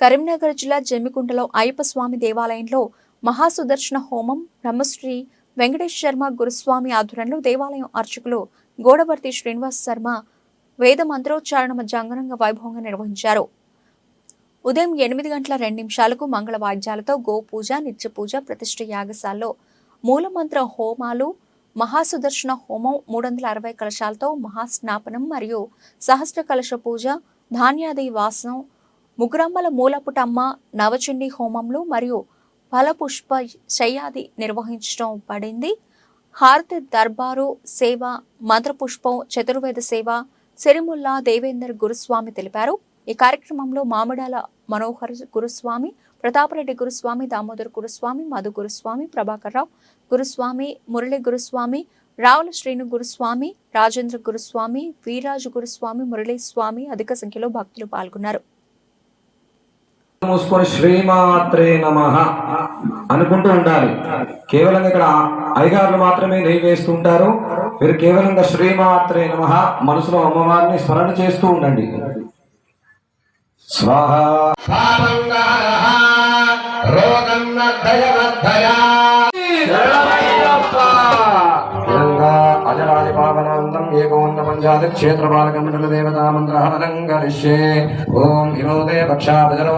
కరీంనగర్ జిల్లా జమ్మికుంటలో అయ్యప్ప స్వామి దేవాలయంలో మహాసుదర్శన హోమం బ్రహ్మశ్రీ వెంకటేష్ శర్మ గురుస్వామి ఆధ్వర్యంలో దేవాలయం అర్చకులు గోడవర్తి శ్రీనివాస్ శర్మ వేద మంత్రోచ్చారణ మధ్య అంగరంగ వైభవంగా నిర్వహించారు. ఉదయం ఎనిమిది గంటల రెండు నిమిషాలకు మంగళ వాద్యాలతో గోపూజ నిత్య పూజ ప్రతిష్ఠ యాగశాలలో మూలమంత్ర హోమాలు మహాసుదర్శన హోమం మూడు వందల అరవై కలశాలతో మహాస్నాపనం మరియు సహస్ర కలశ పూజ ధాన్యాది వాసనం ముగ్గురమ్మల మూలపుటమ్మ నవచుండి హోమంలో మరియు ఫలపుష్ప శయ్యాది నిర్వహించడం పడింది. హారతి దర్బారు సేవ మంత్రపుష్పం చతుర్వేద సేవ సిరిముల్లా దేవేందర్ గురుస్వామి తెలిపారు. ఈ కార్యక్రమంలో మామిడాల మనోహర్ గురుస్వామి ప్రతాపరెడ్డి గురుస్వామి దామోదర్ గురుస్వామి మధు గురుస్వామి ప్రభాకర్ రావు గురుస్వామి మురళి గురుస్వామి రావుల శ్రీను గురుస్వామి రాజేంద్ర గురుస్వామి వీరాజు గురుస్వామి మురళీ స్వామి అధిక సంఖ్యలో భక్తులు పాల్గొన్నారు. మూసుకొని శ్రీమాత్రే నమ అనుకుంటూ ఉండాలి. కేవలం ఇక్కడ అయ్యగారులు మాత్రమే నెయ్యి వేస్తుంటారు మీరు కేవలంగా శ్రీమాత్రే నమ మనసులో అమ్మవారిని స్మరణ చేస్తూ ఉండండి. స్వాహ. ఏకోన్న పంచాది క్షేత్రపాలక మండల దేవతా మంత్రహరణం కరిష్యే ఓం వినోదే భక్షా భజనో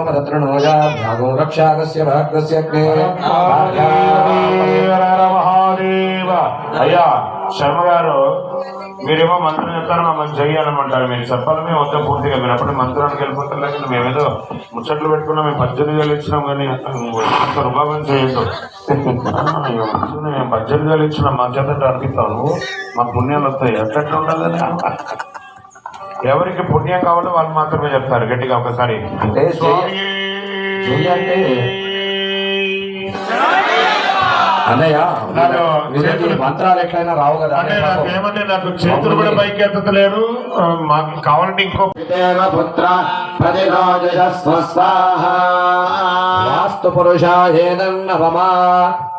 శర్మ గారు మీరేమో మంత్రం చెప్తారు మమ్మల్ని చెయ్యాలమంటారు మీరు చెప్పాలి మేము వద్ద పూర్తిగా మీరు అప్పుడు మంత్రానికి వెళ్ళిపోతారు. లేకపోతే మేమేదో ముచ్చట్లు పెట్టుకున్నాం మేము పద్దెనిమిది వేలు ఇచ్చినాం కానీ రుబాబం చేయొద్దు. మేము పద్దెనిమిది వేలు ఇచ్చినాం మా చేత అర్పిస్తావు నువ్వు. మా పుణ్యాలు వస్తాయి. ఎట్లా ఉండాలి ఎవరికి పుణ్యం కావాలో వాళ్ళు మాత్రమే చెప్తారు. గట్టిగా ఒకసారి. అంటే అన్నయ్య మంత్రాలు ఎట్లయినా రావు కదా అంటే నాకు చేతులు కూడా పైకి ఎత్తలేరు మాకు కావాలంటే ఇంకో పుత్ర వాస్తు పురుషాయేనన్నవమా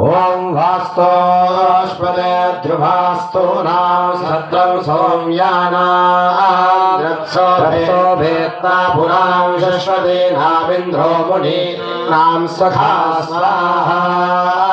ఓం వాస్తోష్పదే ధ్రువాస్తు నాం సత్రం సౌమ్యానా. భేత్తా పురాం శశ్వతే నామింద్రో ముని. నాం సఖా స్వాహా